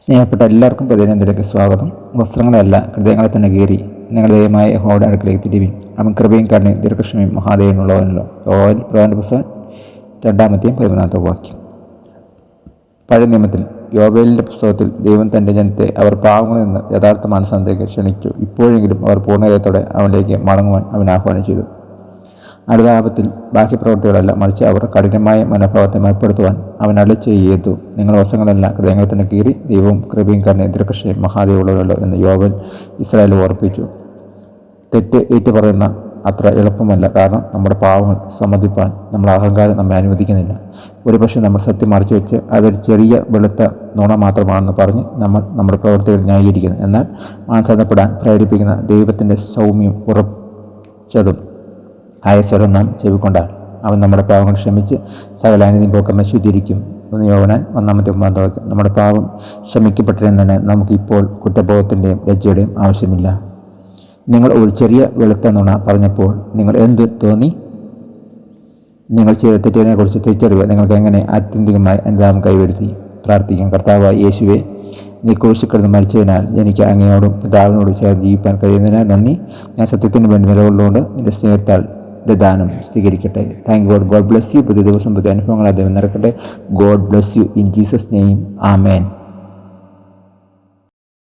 സ്നേഹപ്പെട്ട എല്ലാവർക്കും പ്രതിനിധിയിലേക്ക് സ്വാഗതം. വസ്ത്രങ്ങളല്ല ഹൃദയങ്ങളെ തന്നെ കീറി. നിങ്ങൾ ദയമായ ഹോഡ് അടുക്കളയിൽ തിരുവി. അവൻ കൃപയും കണ്ണി ദീർഘക്ഷമയും മഹാദേവനുള്ളവനല്ലോ യോൽ പ്രധാന പുസ്തകം രണ്ടാമത്തെയും പതിമൂന്നാമത്തെ വാക്യം. പഴയ നിയമത്തിൽ യോബേലിന്റെ പുസ്തകത്തിൽ ദൈവം തന്റെ ജനത്തെ അവർ പാവങ്ങളിൽ നിന്ന് യഥാർത്ഥ മനസ്സന്തേക്ക് ക്ഷണിച്ചു. ഇപ്പോഴെങ്കിലും അവർ പൂർണതയോടെ അവനിലേക്ക് മടങ്ങുവാൻ അവൻ ആഹ്വാനം ചെയ്തു. അനുതാപത്തിൽ ബാഹ്യപ്രവൃത്തികളല്ല മറിച്ച് അവർ കഠിനമായ മനോഭാവത്തെ മയപ്പെടുത്തുവാൻ അവൻ അളിച്ചു ചെയ്തു നിങ്ങൾ വശങ്ങളല്ല ഹൃദയങ്ങളത്തിന് കീറി ദൈവവും കൃപയും കരുണ എതിർകക്ഷയും മഹാദേവുള്ളവരല്ലോ എന്ന് യോവൽ ഇസ്രായേൽ ഓർപ്പിച്ചു തെറ്റ് ഏറ്റു പറയുന്ന അത്ര എളുപ്പമല്ല. കാരണം നമ്മുടെ പാവങ്ങൾ സമ്മതിപ്പാൻ നമ്മുടെ അഹങ്കാരം നമ്മെ അനുവദിക്കുന്നില്ല. ഒരുപക്ഷെ നമ്മൾ സത്യം മറച്ചു വെച്ച് അതൊരു ചെറിയ വെളുത്ത നുണ മാത്രമാണെന്ന് പറഞ്ഞ് നമ്മൾ നമ്മുടെ പ്രവൃത്തികൾ ന്യായീകരിക്കുന്നു. എന്നാൽ മാനസാന്തപ്പെടാൻ പ്രേരിപ്പിക്കുന്ന ദൈവത്തിന്റെ സൗമ്യം ഉറച്ചതും ആയ സ്വരം നാം ചെവിക്കൊണ്ടാൽ അവൻ നമ്മുടെ പാവങ്ങൾ ക്ഷമിച്ച് സകല അനീതിയും പോക്കമ്മ ശുചീകരിക്കും ഒന്ന് യോവനാൻ ഒന്നാമത്തെ ഒമ്പതാമത്തെ വാക്യം നമ്മുടെ പാവം ക്ഷമിക്കപ്പെട്ടതെന്ന് തന്നെ നമുക്കിപ്പോൾ കുറ്റബോധത്തിന്റെയും ലജ്ജയുടെയും ആവശ്യമില്ല. നിങ്ങൾ ഒരു ചെറിയ വെളുത്ത നുണ പറഞ്ഞപ്പോൾ നിങ്ങൾ എന്ത് തോന്നി? നിങ്ങൾ ചെയ്ത തെറ്റിനെക്കുറിച്ച് തിരിച്ചറിവ് നിങ്ങൾക്ക് എങ്ങനെ ആത്യന്തികമായി അനുതാപം കൈവരുത്തി? പ്രാർത്ഥിക്കാം. കർത്താവ് യേശുവെ നീ കുരിശിക്കിടന്ന് മരിച്ചതിനാൽ എനിക്ക് അങ്ങയോടും പിതാവിനോടും ചേർന്ന് ജീവിക്കാൻ കഴിയുന്നതിനാൽ നന്ദി. ഞാൻ സത്യത്തിന് വേണ്ടി നിലകൊള്ളുകൊണ്ട് നിന്റെ സ്നേഹത്താൽ എന്റെ ദാനം സ്വീകരിക്കട്ടെ. Thank God God bless you പുതിയ ദിവസം പുതിയ അനുഭവങ്ങൾ അദ്ദേഹം നിറക്കട്ടെ. God bless you in Jesus name amen